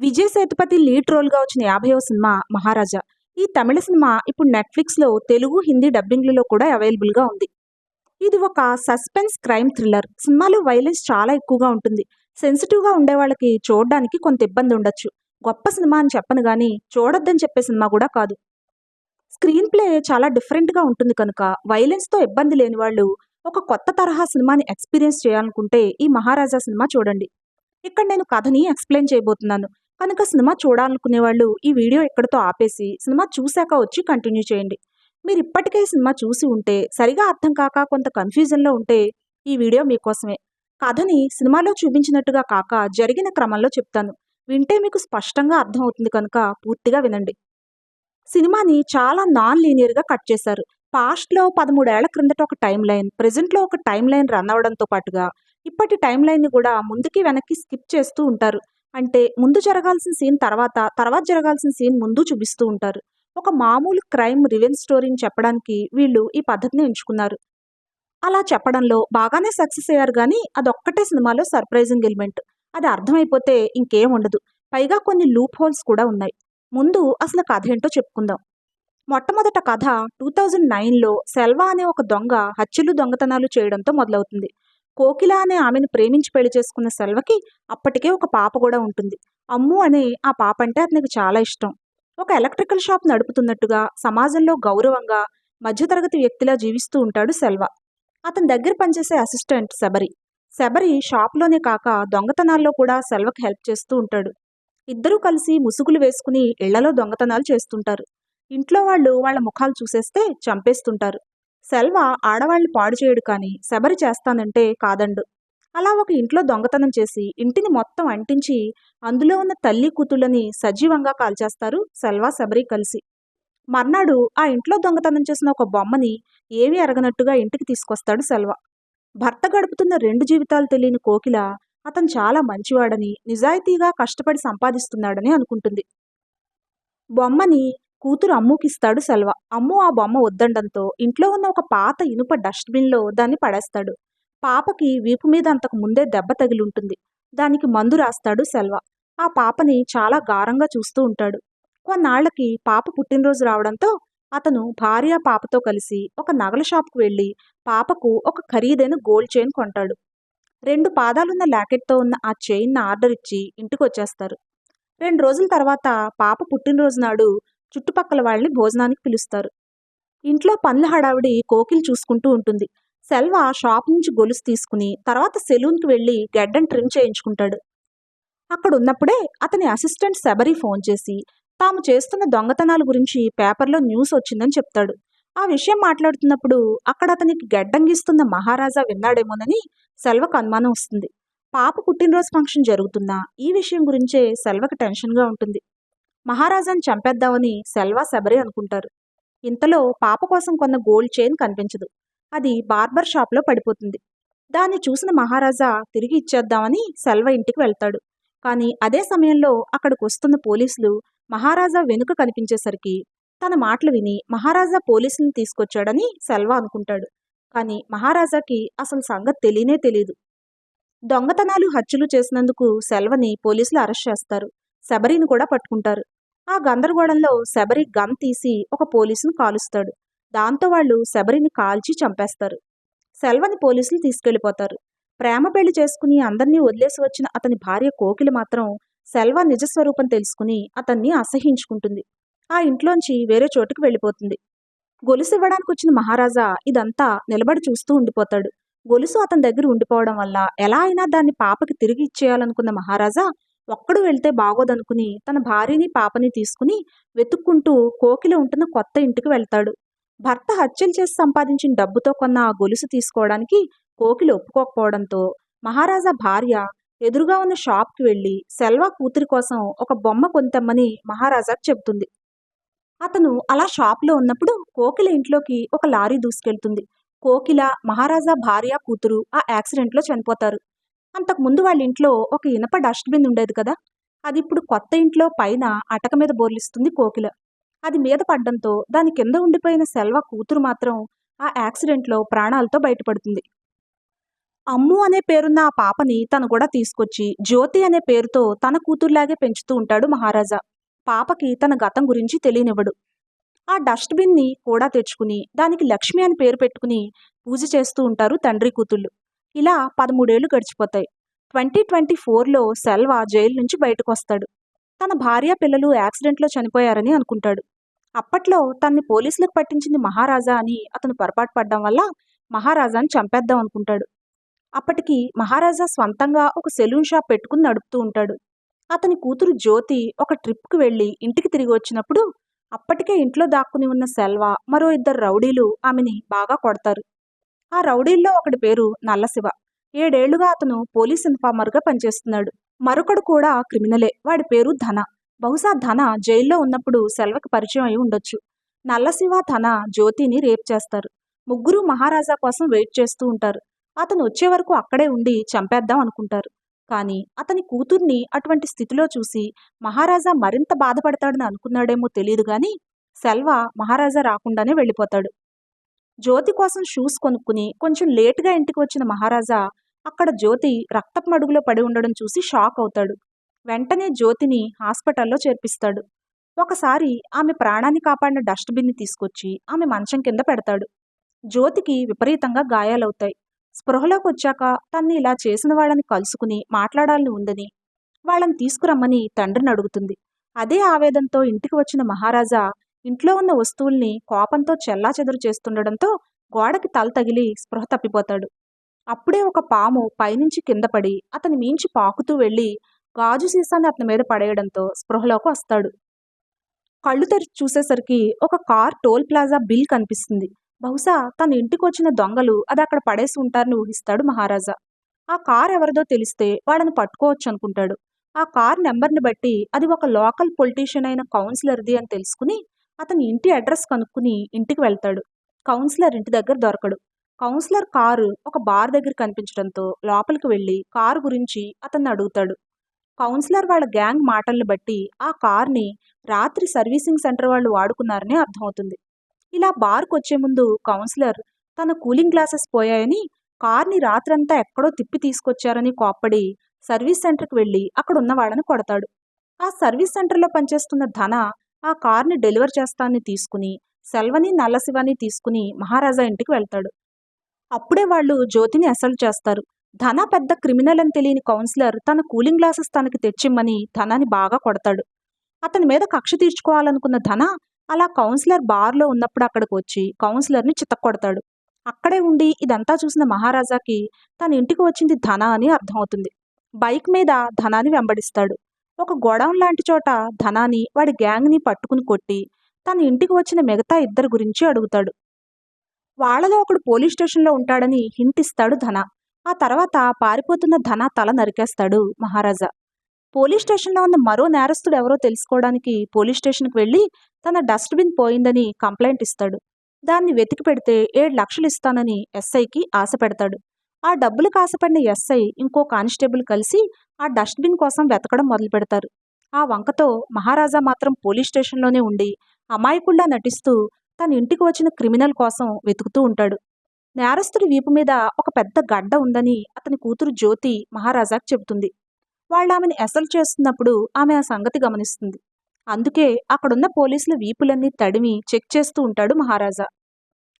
Vijay Sethupathi lead రోల్గా వచ్చిన యాభైవ cinema మహారాజా. ఈ తమిళ సినిమా ఇప్పుడు నెట్ఫ్లిక్స్లో తెలుగు హిందీ డబ్బింగ్లలో కూడా అవైలబుల్గా ఉంది. ఇది ఒక సస్పెన్స్ క్రైమ్ థ్రిల్లర్. సినిమాలో వైలెన్స్ చాలా ఎక్కువగా ఉంటుంది. సెన్సిటివ్గా ఉండే వాళ్ళకి చూడడానికి కొంత ఇబ్బంది ఉండొచ్చు. గొప్ప సినిమా అని చెప్పను కానీ చూడొద్దని చెప్పే సినిమా కూడా కాదు. స్క్రీన్ ప్లే చాలా డిఫరెంట్గా ఉంటుంది కనుక వైలెన్స్తో ఇబ్బంది లేని వాళ్ళు ఒక కొత్త తరహా సినిమాని ఎక్స్పీరియన్స్ చేయాలనుకుంటే ఈ మహారాజా సినిమా చూడండి. ఇక్కడ నేను కథని ఎక్స్ప్లెయిన్ చేయబోతున్నాను. కనుక సినిమా చూడాలనుకునే వాళ్ళు ఈ వీడియో ఎక్కడితో ఆపేసి సినిమా చూశాక వచ్చి కంటిన్యూ చేయండి. మీరు ఇప్పటికే సినిమా చూసి ఉంటే సరిగా అర్థం కాక కొంత కన్ఫ్యూజన్లో ఉంటే ఈ వీడియో మీకోసమే. కథని సినిమాలో చూపించినట్టుగా కాక జరిగిన క్రమంలో చెప్తాను. వింటే మీకు స్పష్టంగా అర్థమవుతుంది కనుక పూర్తిగా వినండి. సినిమాని చాలా నాన్ లీనియర్గా కట్ చేశారు. పాస్ట్లో పదమూడేళ్ళ క్రిందట ఒక టైం లైన్ ప్రజెంట్లో ఒక టైం లైన్ రన్ అవడంతో పాటుగా ఇప్పటి టైం లైన్ని కూడా ముందుకి వెనక్కి స్కిప్ చేస్తూ ఉంటారు. అంటే ముందు జరగాల్సిన సీన్ తర్వాత తర్వాత జరగాల్సిన సీన్ ముందు చూపిస్తూ ఉంటారు. ఒక మామూలు క్రైమ్ రివెల్ స్టోరీని చెప్పడానికి వీళ్ళు ఈ పద్ధతిని ఎంచుకున్నారు. అలా చెప్పడంలో బాగానే సక్సెస్ అయ్యారు కానీ అదొక్కటే సినిమాలో సర్ప్రైజింగ్ ఎలిమెంట్. అది అర్థమైపోతే ఇంకేం ఉండదు. పైగా కొన్ని లూప్ హోల్స్ కూడా ఉన్నాయి. ముందు అసలు కథ ఏంటో చెప్పుకుందాం. మొట్టమొదట కథ టూ థౌజండ్ నైన్లో సెల్వా అనే ఒక దొంగ హత్యలు దొంగతనాలు చేయడంతో మొదలవుతుంది. కోకిల అనే ఆమెను ప్రేమించి పెళ్ళి చేసుకున్న సెల్వకి అప్పటికే ఒక పాప కూడా ఉంటుంది. అమ్ము అనే ఆ పాప అంటే అతనికి చాలా ఇష్టం. ఒక ఎలక్ట్రికల్ షాప్ నడుపుతున్నట్టుగా సమాజంలో గౌరవంగా మధ్యతరగతి వ్యక్తిలా జీవిస్తూ ఉంటాడు సెల్వ. అతని దగ్గర పనిచేసే అసిస్టెంట్ శబరి. శబరి షాప్లోనే కాక దొంగతనాల్లో కూడా సెల్వకి హెల్ప్ చేస్తూ ఉంటాడు. ఇద్దరూ కలిసి ముసుగులు వేసుకుని ఇళ్ళలో దొంగతనాలు చేస్తుంటారు. ఇంట్లో వాళ్ళు వాళ్ళ ముఖాలు చూసేస్తే చంపేస్తుంటారు. సెల్వ ఆడవాళ్ళు పాడు చేయడు కానీ శబరి చేస్తానంటే కాదండు. అలా ఒక ఇంట్లో దొంగతనం చేసి ఇంటిని మొత్తం అంటించి అందులో ఉన్న తల్లి కూతుళ్ళని సజీవంగా కాల్చేస్తారు సెల్వా శబరి కలిసి. మర్నాడు ఆ ఇంట్లో దొంగతనం చేసిన ఒక బొమ్మని ఏవి అరగనట్టుగా ఇంటికి తీసుకొస్తాడు సెల్వ. భర్త గడుపుతున్న రెండు జీవితాలు తెలియని కోకిల అతను చాలా మంచివాడని నిజాయితీగా కష్టపడి సంపాదిస్తున్నాడని అనుకుంటుంది. బొమ్మని కూతురు అమ్ముకిస్తాడు సెల్వ. అమ్ము ఆ బొమ్మ వద్దండంతో ఇంట్లో ఉన్న ఒక పాత ఇనుప డస్ట్బిన్లో దాన్ని పడేస్తాడు. పాపకి వీపు మీద అంతకు ముందే దెబ్బ తగిలి ఉంటుంది దానికి మందు రాస్తాడు సెల్వ. ఆ పాపని చాలా గారంగా చూస్తూ ఉంటాడు. కొన్నాళ్ళకి పాప పుట్టినరోజు రావడంతో అతను భార్య పాపతో కలిసి ఒక నగల షాప్కు వెళ్ళి పాపకు ఒక ఖరీదైన గోల్డ్ చైన్ కొంటాడు. రెండు పాదాలున్న లాకెట్తో ఉన్న ఆ చైన్ ఆర్డర్ ఇచ్చి ఇంటికి వచ్చేస్తారు రెండు రోజుల తర్వాత పాప పుట్టినరోజు నాడు చుట్టుపక్కల వాళ్ళని భోజనానికి పిలుస్తారు. ఇంట్లో పనుల హడావిడి కోకిలు చూసుకుంటూ ఉంటుంది. సెల్వ షాప్ నుంచి గొలుసు తీసుకుని తర్వాత సెలూన్కి వెళ్ళి గడ్డను ట్రిమ్ చేయించుకుంటాడు. అక్కడ ఉన్నప్పుడే అతని అసిస్టెంట్ శబరి ఫోన్ చేసి తాము చేస్తున్న దొంగతనాల గురించి పేపర్లో న్యూస్ వచ్చిందని చెప్తాడు. ఆ విషయం మాట్లాడుతున్నప్పుడు అక్కడ అతనికి గడ్డంగిస్తున్న మహారాజా విన్నాడేమోనని సెల్వకు అనుమానం వస్తుంది. పాప పుట్టినరోజు ఫంక్షన్ జరుగుతున్నా ఈ విషయం గురించే సెల్వకు టెన్షన్గా ఉంటుంది. మహారాజాని చంపేద్దామని సెల్వా శబరి అనుకుంటారు. ఇంతలో పాప కోసం కొన్న గోల్డ్ చైన్ కనిపించదు. అది బార్బర్ షాప్లో పడిపోతుంది. దాన్ని చూసిన మహారాజా తిరిగి ఇచ్చేద్దామని సెల్వ ఇంటికి వెళ్తాడు. కానీ అదే సమయంలో అక్కడికి వస్తున్న పోలీసులు మహారాజా వెనుక కనిపించేసరికి తన మాటలు విని మహారాజా పోలీసులను తీసుకొచ్చాడని సెల్వ అనుకుంటాడు. కానీ మహారాజాకి అసలు సంగతి తెలియనే తెలియదు దొంగతనాలు హత్యలు చేసినందుకు సెల్వని పోలీసులు అరెస్ట్ చేస్తారు. శబరిని కూడా పట్టుకుంటారు. ఆ గందరగోళంలో శబరి గన్ తీసి ఒక పోలీసును కాలుస్తాడు. దాంతో వాళ్ళు శబరిని కాల్చి చంపేస్తారు. సెల్వని పోలీసులు తీసుకెళ్ళిపోతారు ప్రేమ పెళ్ళి చేసుకుని అందరినీ వదిలేసి వచ్చిన అతని భార్య కోకిలి మాత్రం సెల్వ నిజస్వరూపం తెలుసుకుని అతన్ని అసహించుకుంటుంది. ఆ ఇంట్లోంచి వేరే చోటుకు వెళ్ళిపోతుంది. గొలుసు ఇవ్వడానికి వచ్చిన మహారాజా ఇదంతా నిలబడి చూస్తూ ఉండిపోతాడు. గొలుసు అతని దగ్గర ఉండిపోవడం వల్ల ఎలా అయినా దాన్ని పాపకి తిరిగి ఇచ్చేయాలనుకున్న మహారాజా ఒక్కడు వెళ్తే బాగోదనుకుని తన భార్యని పాపని తీసుకుని వెతుక్కుంటూ కోకిల ఉంటున్న కొత్త ఇంటికి వెళ్తాడు. భర్త హత్యలు చేసి సంపాదించిన డబ్బుతో కొన్న ఆ గొలుసు తీసుకోవడానికి కోకిలు ఒప్పుకోకపోవడంతో మహారాజా భార్య ఎదురుగా ఉన్న షాప్కి వెళ్ళి సెల్వా కూతురి కోసం ఒక బొమ్మ కొంతమ్మని మహారాజాకు చెబుతుంది. అతను అలా షాప్లో ఉన్నప్పుడు కోకిల ఇంట్లోకి ఒక లారీ దూసుకెళ్తుంది. కోకిల మహారాజా భార్య కూతురు ఆ యాక్సిడెంట్లో చనిపోతారు. అంతకుముందు వాళ్ళ ఇంట్లో ఒక ఇనప డస్ట్బిన్ ఉండేది కదా. అది ఇప్పుడు కొత్త ఇంట్లో పైన అటక మీద బోర్లిస్తుంది కోకిల. అది మీద పడ్డంతో దాని కింద ఉండిపోయిన సెల్వ కూతురు మాత్రం ఆ యాక్సిడెంట్లో ప్రాణాలతో బయటపడుతుంది. అమ్ము అనే పేరున్న ఆ పాపని తను కూడా తీసుకొచ్చి జ్యోతి అనే పేరుతో తన కూతుర్లాగే పెంచుతూ ఉంటాడు మహారాజా. పాపకి తన గతం గురించి తెలియనివ్వడు. ఆ డస్ట్బిన్ని కూడా తెచ్చుకుని దానికి లక్ష్మి అని పేరు పెట్టుకుని పూజ చేస్తూ ఉంటారు తండ్రి కూతుళ్ళు. ఇలా పదమూడేళ్ళు గడిచిపోతాయి. ట్వంటీ ట్వంటీ ఫోర్లో సెల్వ జైలు నుంచి బయటకు వస్తాడు తన భార్య పిల్లలు యాక్సిడెంట్లో చనిపోయారని అనుకుంటాడు. అప్పట్లో తన్ని పోలీసులకు పట్టించింది మహారాజా అని అతను పొరపాటు పడ్డం వల్ల మహారాజాని చంపేద్దాం అనుకుంటాడు. అప్పటికి మహారాజా స్వంతంగా ఒక సెలూన్ షాప్ పెట్టుకుని నడుపుతూ ఉంటాడు. అతని కూతురు జ్యోతి ఒక ట్రిప్కి వెళ్ళి ఇంటికి తిరిగి వచ్చినప్పుడు అప్పటికే ఇంట్లో దాక్కుని ఉన్న సెల్వ మరో ఇద్దరు రౌడీలు ఆమెని బాగా కొడతారు. ఆ రౌడీల్లో ఒకడి పేరు నల్లశివ. ఏడేళ్ళుగా అతను పోలీస్ ఇన్ఫార్మర్గా పనిచేస్తున్నాడు. మరొకడు కూడా క్రిమినలే. వాడి పేరు ధన. బహుశా ధన జైల్లో ఉన్నప్పుడు సెల్వకి పరిచయం అయి ఉండొచ్చు. నల్లశివ ధన జ్యోతిని రేప్ చేస్తారు. ముగ్గురు మహారాజా కోసం వెయిట్ చేస్తూ ఉంటారు. అతను వచ్చే వరకు అక్కడే ఉండి చంపేద్దాం అనుకుంటారు. కానీ అతని కూతుర్ని అటువంటి స్థితిలో చూసి మహారాజా మరింత బాధపడతాడని అనుకున్నాడేమో తెలియదు కానీ సెల్వ మహారాజా రాకుండానే వెళ్ళిపోతాడు. జ్యోతి కోసం షూస్ కొనుక్కుని కొంచెం లేటుగా ఇంటికి వచ్చిన మహారాజా అక్కడ జ్యోతి రక్తపు మడుగులో పడి ఉండడం చూసి షాక్ అవుతాడు. వెంటనే జ్యోతిని హాస్పిటల్లో చేర్పిస్తాడు. ఒకసారి ఆమె ప్రాణాన్ని కాపాడిన డస్ట్బిన్ని తీసుకొచ్చి ఆమె మంచం కింద పెడతాడు. జ్యోతికి విపరీతంగా గాయాలవుతాయి. స్పృహలోకి వచ్చాక తన్ని ఇలా చేసిన వాళ్ళని కలుసుకుని మాట్లాడాలని ఉందని వాళ్ళని తీసుకురమ్మని తండ్రిని అడుగుతుంది. అదే ఆవేదంతో ఇంటికి వచ్చిన మహారాజా ఇంట్లో ఉన్న వస్తువుల్ని కోపంతో చెల్లాచెదురు చేస్తుండడంతో గోడకి తల తగిలి స్పృహ తప్పిపోతాడు. అప్పుడే ఒక పాము పైనుంచి కింద పడి అతని మించి పాకుతూ వెళ్ళి గాజు సీసాన్ని అతని మీద పడేయడంతో స్పృహలోకి వస్తాడు. కళ్ళు తెరిచి చూసేసరికి ఒక కార్ టోల్ ప్లాజా బిల్ కనిపిస్తుంది. బహుశా తన ఇంటికి వచ్చిన దొంగలు అది అక్కడ పడేసి ఉంటారని ఊహిస్తాడు మహారాజా. ఆ కార్ ఎవరిదో తెలిస్తే వాళ్ళని పట్టుకోవచ్చు అనుకుంటాడు ఆ కార్ నెంబర్ని బట్టి అది ఒక లోకల్ పొలిటీషియన్ అయిన కౌన్సిలర్ది అని తెలుసుకుని అతని ఇంటి అడ్రస్ కనుక్కుని ఇంటికి వెళ్తాడు. కౌన్సిలర్ ఇంటి దగ్గర దొరకడు. కౌన్సిలర్ కారు ఒక బార్ దగ్గర కనిపించడంతో లోపలికి వెళ్ళి కారు గురించి అతన్ని అడుగుతాడు. కౌన్సిలర్ వాళ్ళ గ్యాంగ్ మాటల్ని బట్టి ఆ కార్ని రాత్రి సర్వీసింగ్ సెంటర్ వాళ్ళు వాడుకున్నారని అర్థమవుతుంది. ఇలా బార్కు వచ్చే ముందు కౌన్సిలర్ తన కూలింగ్ గ్లాసెస్ పోయాయని కార్ని రాత్రంతా ఎక్కడో తిప్పి తీసుకొచ్చారని కోప్పడి సర్వీస్ సెంటర్కి వెళ్ళి అక్కడ ఉన్న వాళ్ళని కొడతాడు. ఆ సర్వీస్ సెంటర్లో పనిచేస్తున్న ధన ఆ కార్ని డెలివర్ చేస్తానని తీసుకుని సెల్వని నల్లశివని తీసుకుని మహారాజా ఇంటికి వెళ్తాడు. అప్పుడే వాళ్ళు జ్యోతిని అసలు చేస్తారు. ధన పెద్ద క్రిమినల్ అని తెలియని కౌన్సిలర్ తన కూలింగ్ గ్లాసెస్ తనకి తెచ్చిమ్మని ధనాన్ని బాగా కొడతాడు. అతని మీద కక్ష తీర్చుకోవాలనుకున్న ధన అలా కౌన్సిలర్ బార్లో ఉన్నప్పుడు అక్కడికి వచ్చి కౌన్సిలర్ని చితక్కొడతాడు. అక్కడే ఉండి ఇదంతా చూసిన మహారాజాకి తన ఇంటికి వచ్చింది ధన అని అర్థమవుతుంది. బైక్ మీద ధనాన్ని వెంబడిస్తాడు. ఒక గొడౌన్ లాంటి చోట ధనాన్ని వాడి గ్యాంగ్ని పట్టుకుని కొట్టి తన ఇంటికి వచ్చిన మిగతా ఇద్దరు గురించి అడుగుతాడు. వాళ్ళలో ఒకడు పోలీస్ స్టేషన్లో ఉంటాడని హింట్ ఇస్తాడు ధన. ఆ తర్వాత పారిపోతున్న ధన తల నరికేస్తాడు మహారాజా. పోలీస్ స్టేషన్లో ఉన్న మరో నేరస్తుడు ఎవరో తెలుసుకోవడానికి పోలీస్ స్టేషన్కి వెళ్ళి తన డస్ట్బిన్ పోయిందని కంప్లైంట్ ఇస్తాడు. దాన్ని వెతికి పెడితే ఏడు లక్షలు ఇస్తానని ఎస్ఐకి ఆశ పెడతాడు. ఆ డబ్బులు కాసపడిన ఎస్ఐ ఇంకో కానిస్టేబుల్ కలిసి ఆ డస్ట్బిన్ కోసం వెతకడం మొదలు పెడతారు. ఆ వంకతో మహారాజా మాత్రం పోలీస్ స్టేషన్లోనే ఉండి అమాయకుల్లా నటిస్తూ తన ఇంటికి వచ్చిన క్రిమినల్ కోసం వెతుకుతూ ఉంటాడు. నేరస్తుడి వీపు మీద ఒక పెద్ద గడ్డ ఉందని అతని కూతురు జ్యోతి మహారాజాకు చెబుతుంది. వాళ్ళు ఆమెను ఎసలు చేస్తున్నప్పుడు ఆమె ఆ సంగతి గమనిస్తుంది. అందుకే అక్కడున్న పోలీసుల వీపులన్నీ తడిమి చెక్ చేస్తూ ఉంటాడు మహారాజా.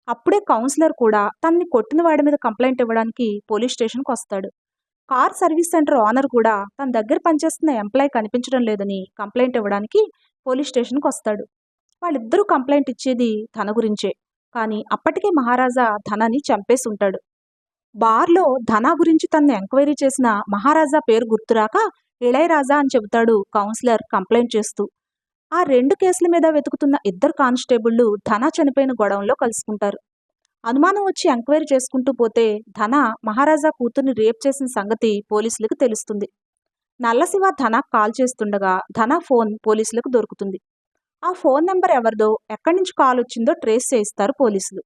అప్పుడే కౌన్సిలర్ కూడా తనని కొట్టిన వాడి మీద కంప్లైంట్ ఇవ్వడానికి పోలీస్ స్టేషన్కి వస్తాడు. కార్ సర్వీస్ సెంటర్ ఓనర్ కూడా తన దగ్గర పనిచేస్తున్న ఎంప్లాయ్ కనిపించడం లేదని కంప్లైంట్ ఇవ్వడానికి పోలీస్ స్టేషన్కి వస్తాడు. వాళ్ళిద్దరూ కంప్లైంట్ ఇచ్చేది తన గురించే. కానీ అప్పటికే మహారాజా ధనాన్ని చంపేసి ఉంటాడు. బార్లో ధనా గురించి తన ఎంక్వైరీ చేసిన మహారాజా పేరు గుర్తురాక ఇళయరాజా అని చెబుతాడు కౌన్సిలర్ కంప్లైంట్ చేస్తూ. ఆ రెండు కేసుల మీద వెతుకుతున్న ఇద్దరు కానిస్టేబుళ్ళు ధన చనిపోయిన గొడవంలో కలుసుకుంటారు. అనుమానం వచ్చి ఎంక్వైరీ చేసుకుంటూ పోతే ధన మహారాజా కూతుర్ని రేప్ చేసిన సంగతి పోలీసులకు తెలుస్తుంది. నల్లశివ ధన కాల్ చేస్తుండగా ధన ఫోన్ పోలీసులకు దొరుకుతుంది. ఆ ఫోన్ నెంబర్ ఎవరిదో ఎక్కడి నుంచి కాల్ వచ్చిందో ట్రేస్ చేయిస్తారు పోలీసులు.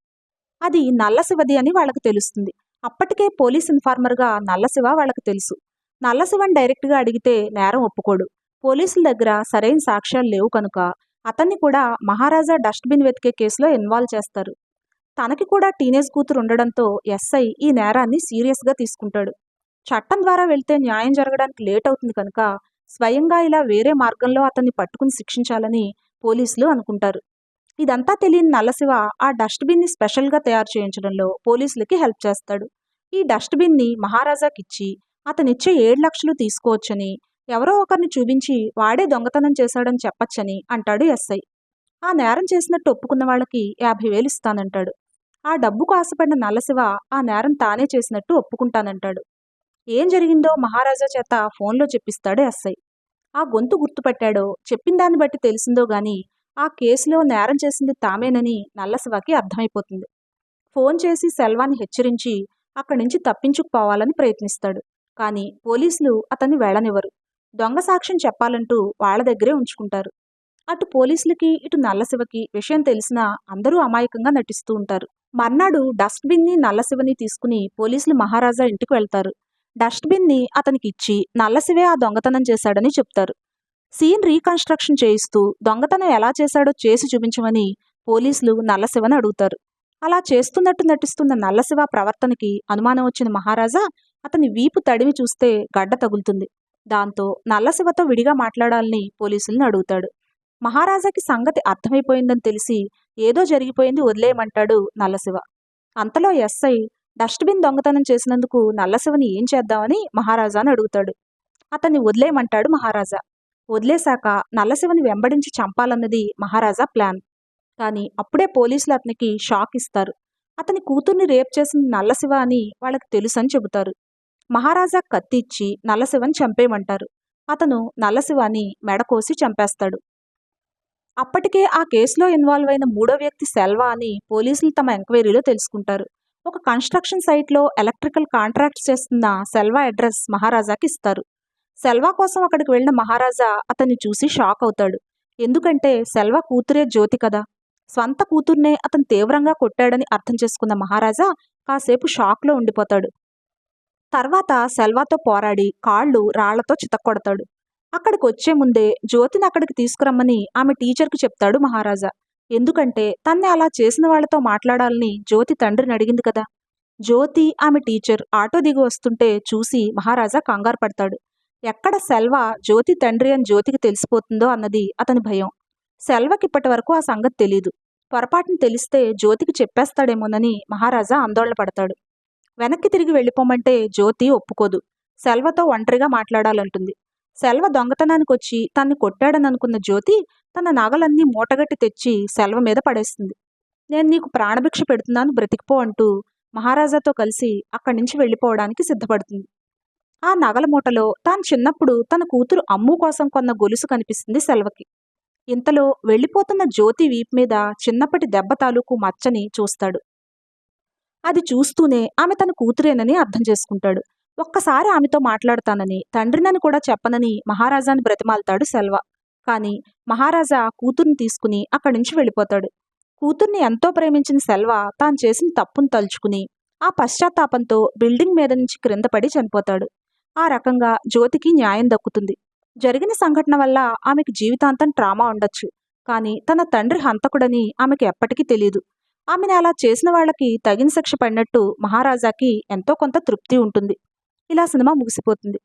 అది నల్లశివది అని వాళ్ళకి తెలుస్తుంది. అప్పటికే పోలీస్ ఇన్ఫార్మర్గా నల్లశివ వాళ్ళకి తెలుసు. నల్లశివని డైరెక్ట్గా అడిగితే నేరం ఒప్పుకోడు. పోలీసుల దగ్గర సరైన సాక్ష్యాలు లేవు కనుక అతన్ని కూడా మహారాజా డస్ట్బిన్ వెతికే కేసులో ఇన్వాల్వ్ చేస్తారు. తనకి కూడా టీనేజ్ కూతురు ఉండడంతో ఎస్ఐ ఈ నేరాన్ని సీరియస్గా తీసుకుంటాడు. చట్టం ద్వారా వెళ్తే న్యాయం జరగడానికి లేట్ అవుతుంది కనుక స్వయంగా ఇలా వేరే మార్గంలో అతన్ని పట్టుకుని శిక్షించాలని పోలీసులు అనుకుంటారు. ఇదంతా తెలియని నల్లశివ ఆ డస్ట్బిన్ని స్పెషల్గా తయారు చేయించడంలో పోలీసులకి హెల్ప్ చేస్తాడు. ఈ డస్ట్బిన్ని మహారాజాకిచ్చి అతనిచ్చే ఏడు లక్షలు తీసుకోవచ్చని ఎవరో ఒకరిని చూపించి వాడే దొంగతనం చేశాడని చెప్పచ్చని అంటాడు ఎస్ఐ. ఆ నేరం చేసినట్టు ఒప్పుకున్న వాళ్ళకి యాభై వేలు ఇస్తానంటాడు. ఆ డబ్బుకు ఆశపడిన నల్లశివ ఆ నేరం తానే చేసినట్టు ఒప్పుకుంటానంటాడు. ఏం జరిగిందో మహారాజా చేత ఫోన్లో చెప్పిస్తాడు ఎస్ఐ. ఆ గొంతు గుర్తుపట్టాడో చెప్పిన దాన్ని బట్టి తెలిసిందో గాని ఆ కేసులో నేరం చేసింది తామేనని నల్లశివకి అర్థమైపోతుంది. ఫోన్ చేసి సెల్వాన్ని హెచ్చరించి అక్కడి నుంచి తప్పించుకుపోవాలని ప్రయత్నిస్తాడు. కానీ పోలీసులు అతన్ని వెళ్ళనివ్వరు దొంగ సాక్ష్యం చెప్పాలంటూ వాళ్ళ దగ్గరే ఉంచుకుంటారు. అటు పోలీసులకి ఇటు నల్లశివకి విషయం తెలిసినా అందరూ అమాయకంగా నటిస్తూ ఉంటారు. మర్నాడు డస్ట్బిన్ని నల్లశివని తీసుకుని పోలీసులు మహారాజా ఇంటికి వెళ్తారు. డస్ట్బిన్ని అతనికి ఇచ్చి నల్లశివే ఆ దొంగతనం చేశాడని చెప్తారు. సీన్ రీకన్స్ట్రక్షన్ చేయిస్తూ దొంగతనం ఎలా చేశాడో చేసి చూపించమని పోలీసులు నల్లశివని అడుగుతారు. అలా చేస్తున్నట్టు నటిస్తున్న నల్లశివ ప్రవర్తనకి అనుమానం వచ్చిన మహారాజా అతని వీపు తడివి చూస్తే గడ్డ తగులుతుంది. దాంతో నల్లశివతో విడిగా మాట్లాడాలని పోలీసులను అడుగుతాడు. మహారాజాకి సంగతి అర్థమైపోయిందని తెలిసి ఏదో జరిగిపోయింది వదిలేయమంటాడు నల్లశివ. అంతలో ఎస్ఐ డస్ట్బిన్ దొంగతనం చేసినందుకు నల్లశివని ఏం చేద్దామని మహారాజాను అడుగుతాడు. అతన్ని వదిలేయమంటాడు మహారాజా. వదిలేశాక నల్లశివని వెంబడించి చంపాలన్నది మహారాజా ప్లాన్. కానీ అప్పుడే పోలీసులు అతనికి షాక్ ఇస్తారు. అతని కూతుర్ని రేప్ చేసిన నల్లశివ అని వాళ్ళకి తెలుసని చెబుతారు. మహారాజా కత్తిచ్చి నల్లశివని చంపేయమంటారు. అతను నల్లశివాని మెడకోసి చంపేస్తాడు. అప్పటికే ఆ కేసులో ఇన్వాల్వ్ అయిన మూడో వ్యక్తి సెల్వా అని పోలీసులు తమ ఎంక్వైరీలో తెలుసుకుంటారు. ఒక కన్స్ట్రక్షన్ సైట్లో ఎలక్ట్రికల్ కాంట్రాక్ట్ చేస్తున్న సెల్వా అడ్రస్ మహారాజాకి ఇస్తారు. సెల్వా కోసం అక్కడికి వెళ్ళిన మహారాజా అతన్ని చూసి షాక్ అవుతాడు. ఎందుకంటే సెల్వా కూతురే జ్యోతి కదా. స్వంత కూతుర్నే అతను తీవ్రంగా కొట్టాడని అర్థం చేసుకున్న మహారాజా కాసేపు షాక్లో ఉండిపోతాడు. తర్వాత సెల్వాతో పోరాడి కాళ్ళు రాళ్ళతో చితక్కొడతాడు. అక్కడికి వచ్చే ముందే జ్యోతిని అక్కడికి తీసుకురమ్మని ఆమె టీచర్కి చెప్తాడు మహారాజా. ఎందుకంటే తన్ని అలా చేసిన వాళ్ళతో మాట్లాడాలని జ్యోతి తండ్రిని అడిగింది కదా. జ్యోతి ఆమె టీచర్ ఆటో దిగి వస్తుంటే చూసి మహారాజా కంగారు పడతాడు. ఎక్కడ సెల్వ జ్యోతి తండ్రి అని జ్యోతికి తెలిసిపోతుందో అన్నది అతని భయం. సెల్వకి ఇప్పటి వరకు ఆ సంగతి తెలీదు. పొరపాటును తెలిస్తే జ్యోతికి చెప్పేస్తాడేమోనని మహారాజా ఆందోళన పడతాడు. వెనక్కి తిరిగి వెళ్ళిపోమంటే జ్యోతి ఒప్పుకోదు. సెల్వతో ఒంటరిగా మాట్లాడాలంటుంది. సెల్వ దొంగతనానికి వచ్చి తన్ని కొట్టాడని అనుకున్న జ్యోతి తన నగలన్నీ మూటగట్టి తెచ్చి సెల్వ మీద పడేస్తుంది. నేను నీకు ప్రాణభిక్ష పెడుతున్నాను బ్రతికిపో అంటూ మహారాజాతో కలిసి అక్కడి నుంచి వెళ్ళిపోవడానికి సిద్ధపడుతుంది. ఆ నగల మూటలో తాను చిన్నప్పుడు తన కూతురు అమ్ము కోసం కొన్న గొలుసు కనిపిస్తుంది సెల్వకి. ఇంతలో వెళ్ళిపోతున్న జ్యోతి వీపు మీద చిన్నప్పటి దెబ్బ తాలూకు మచ్చని చూస్తాడు. అది చూస్తూనే ఆమె తన కూతురేనని అర్థం చేసుకుంటాడు. ఒక్కసారి ఆమెతో మాట్లాడతానని తండ్రినని కూడా చెప్పనని మహారాజాని బ్రతిమాలతాడు సెల్వ. కానీ మహారాజా కూతుర్ని తీసుకుని అక్కడి నుంచి వెళ్ళిపోతాడు. కూతుర్ని ఎంతో ప్రేమించిన సెల్వ తాను చేసిన తప్పును తలుచుకుని ఆ పశ్చాత్తాపంతో బిల్డింగ్ మీద నుంచి క్రింద పడి చనిపోతాడు. ఆ రకంగా జ్యోతికి న్యాయం దక్కుతుంది. జరిగిన సంఘటన వల్ల ఆమెకు జీవితాంతం ట్రామా ఉండొచ్చు. కానీ తన తండ్రి హంతకుడని ఆమెకు ఎప్పటికీ తెలియదు ఆమెను అలా చేసిన వాళ్ళకి తగిన శిక్ష పడినట్టు మహారాజాకి ఎంతో కొంత తృప్తి ఉంటుంది. ఇలా సినిమా ముగిసిపోతుంది.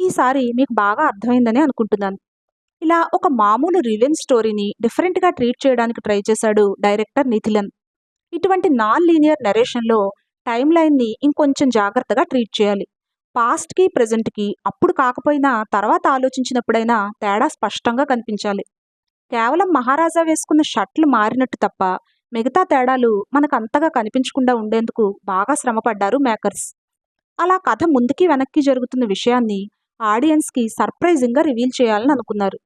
ఈసారి మీకు బాగా అర్థమైందని అనుకుంటున్నాను. ఇలా ఒక మామూలు రివెన్ స్టోరీని డిఫరెంట్గా ట్రీట్ చేయడానికి ట్రై చేశాడు డైరెక్టర్ నిథిలన్ ఇటువంటి నాన్ లీనియర్ నెరేషన్లో టైం లైన్ని ఇంకొంచెం జాగ్రత్తగా ట్రీట్ చేయాలి. పాస్ట్కి ప్రజెంట్కి అప్పుడు కాకపోయినా తర్వాత ఆలోచించినప్పుడైనా తేడా స్పష్టంగా కనిపించాలి. కేవలం మహారాజా వేసుకున్న షర్ట్లు మారినట్టు తప్ప మిగతా తేడాలు మనకు అంతగా కనిపించకుండా ఉండేందుకు బాగా శ్రమపడ్డారు మేకర్స్. అలా కథ ముందుకి వెనక్కి జరుగుతున్న విషయాన్ని ఆడియన్స్కి సర్ప్రైజింగ్గా రివీల్ చేయాలని అనుకున్నారు.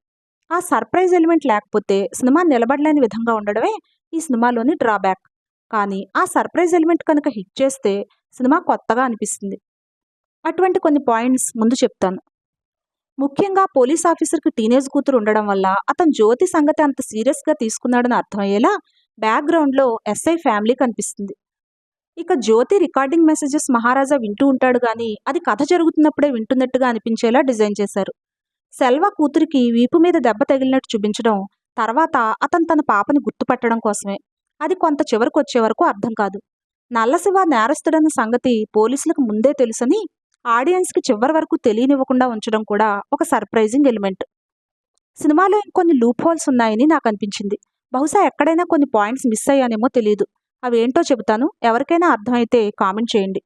ఆ సర్ప్రైజ్ ఎలిమెంట్ లేకపోతే సినిమా నిలబడలేని విధంగా ఉండడమే ఈ సినిమాలోని డ్రాబ్యాక్. కానీ ఆ సర్ప్రైజ్ ఎలిమెంట్ కనుక హిట్ చేస్తే సినిమా కొత్తగా అనిపిస్తుంది. అటువంటి కొన్ని పాయింట్స్ ముందు చెప్తాను. ముఖ్యంగా పోలీస్ ఆఫీసర్కి టీనేజ్ కూతురు ఉండడం వల్ల అతను జ్యోతి సంగతి అంత సీరియస్గా తీసుకున్నాడని అర్థమయ్యేలా బ్యాక్గ్రౌండ్లో ఎస్ఐ ఫ్యామిలీ కనిపిస్తుంది. ఇక జ్యోతి రికార్డింగ్ మెసేజెస్ మహారాజా వింటూ ఉంటాడు కానీ అది కథ జరుగుతున్నప్పుడే వింటున్నట్టుగా అనిపించేలా డిజైన్ చేశారు. సెల్వా కూతురికి వీపు మీద దెబ్బ తగిలినట్టు చూపించడం తర్వాత అతను తన పాపని గుర్తుపట్టడం కోసమే. అది కొంత చివరకు వచ్చే వరకు అర్థం కాదు. నల్లశివ నేరస్తుడన్న సంగతి పోలీసులకు ముందే తెలుసని ఆడియన్స్కి చివరి వరకు తెలియనివ్వకుండా ఉంచడం కూడా ఒక సర్ప్రైజింగ్ ఎలిమెంట్. సినిమాలో ఇంకొన్ని లూప్ హోల్స్ ఉన్నాయని నాకు అనిపించింది. బహుశా ఎక్కడైనా కొన్ని పాయింట్స్ మిస్ అయ్యానేమో తెలియదు అవి ఏంటో చెబుతాను. ఎవరికైనా అర్థమైతే కామెంట్ చేయండి.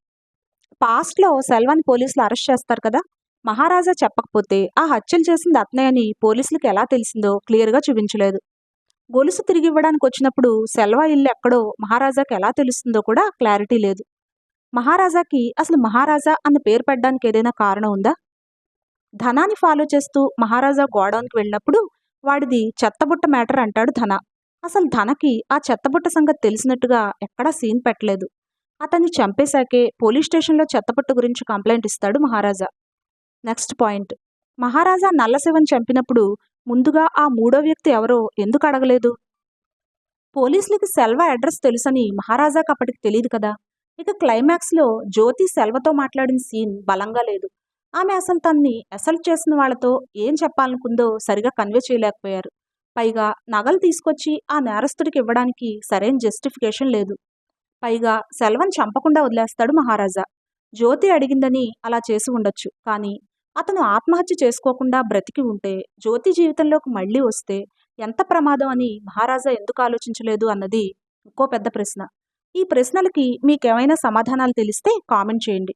పాస్ట్లో సెల్వాన్ పోలీసులు అరెస్ట్ చేస్తారు కదా? మహారాజా చెప్పకపోతే ఆ హత్యలు చేసింది అతనే అని పోలీసులకు ఎలా తెలిసిందో క్లియర్గా చూపించలేదు. గొలుసు తిరిగి ఇవ్వడానికి వచ్చినప్పుడు సెల్వా ఇల్లు ఎక్కడో మహారాజాకి ఎలా తెలుస్తుందో కూడా క్లారిటీ లేదు. మహారాజాకి అసలు మహారాజా అన్న పేరు పెట్టడానికి ఏదైనా కారణం ఉందా? ధనాన్ని ఫాలో చేస్తూ మహారాజా గోడౌన్కి వెళ్ళినప్పుడు వాడిది చెత్తబుట్ట మ్యాటర్ అంటాడు ధన. అసలు ధనకి ఆ చెత్తబుట్ట సంగతి తెలిసినట్టుగా ఎక్కడా సీన్ పెట్టలేదు. అతన్ని చంపేశాకే పోలీస్ స్టేషన్లో చెత్తబుట్ట గురించి కంప్లైంట్ ఇస్తాడు మహారాజా. Next point. మహారాజా నల్లశివన్ చంపినప్పుడు ముందుగా ఆ మూడో వ్యక్తి ఎవరో ఎందుకు అడగలేదు? పోలీసులకి సెల్వ అడ్రస్ తెలుసని మహారాజాకి అప్పటికి తెలియదు కదా. ఇక క్లైమాక్స్లో జ్యోతి సెల్వతో మాట్లాడిన సీన్ బలంగా లేదు. ఆమె అసలు తన్ని అసల్ట్ చేసిన వాళ్ళతో ఏం చెప్పాలనుకుందో సరిగా కన్వే చేయలేకపోయారు. పైగా నగలు తీసుకొచ్చి ఆ నేరస్తుడికి ఇవ్వడానికి సరైన జస్టిఫికేషన్ లేదు. పైగా సెల్వన్ చంపకుండా వదిలేస్తాడు మహారాజా. జ్యోతి అడిగిందని అలా చేసి ఉండొచ్చు. కానీ అతను ఆత్మహత్య చేసుకోకుండా బ్రతికి ఉంటే జ్యోతి జీవితంలోకి మళ్ళీ వస్తే ఎంత ప్రమాదం అని మహారాజా ఎందుకు ఆలోచించలేదు అన్నది ఇంకో పెద్ద ప్రశ్న. ఈ ప్రశ్నలకి మీకేమైనా సమాధానాలు తెలిస్తే కామెంట్ చేయండి.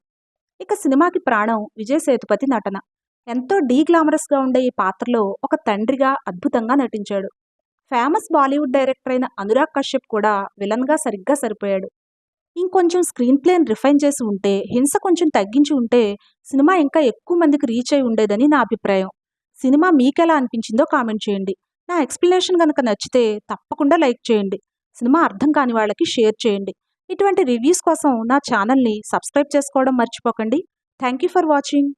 ఇక సినిమాకి ప్రాణం విజయ్ సేతుపతి నటన. ఎంతో డీగ్లామరస్గా ఉండే ఈ పాత్రలో ఒక తండ్రిగా అద్భుతంగా నటించాడు. ఫేమస్ బాలీవుడ్ డైరెక్టర్ అయిన అనురాగ్ కశ్యప్ కూడా విలన్గా సరిగ్గా సరిపోయాడు. ఇంకొంచెం స్క్రీన్ ప్లేని రిఫైన్ చేసి ఉంటే హింస కొంచెం తగ్గించి ఉంటే సినిమా ఇంకా ఎక్కువ మందికి రీచ్ అయి ఉండేదని నా అభిప్రాయం. సినిమా మీకెలా అనిపించిందో కామెంట్ చేయండి. నా ఎక్స్ప్లెనేషన్ కనుక నచ్చితే తప్పకుండా లైక్ చేయండి. సినిమా అర్థం కాని వాళ్ళకి షేర్ చేయండి. ఇటువంటి రివ్యూస్ కోసం నా ఛానల్ని సబ్స్క్రైబ్ చేసుకోవడం మర్చిపోకండి. Thank you for watching.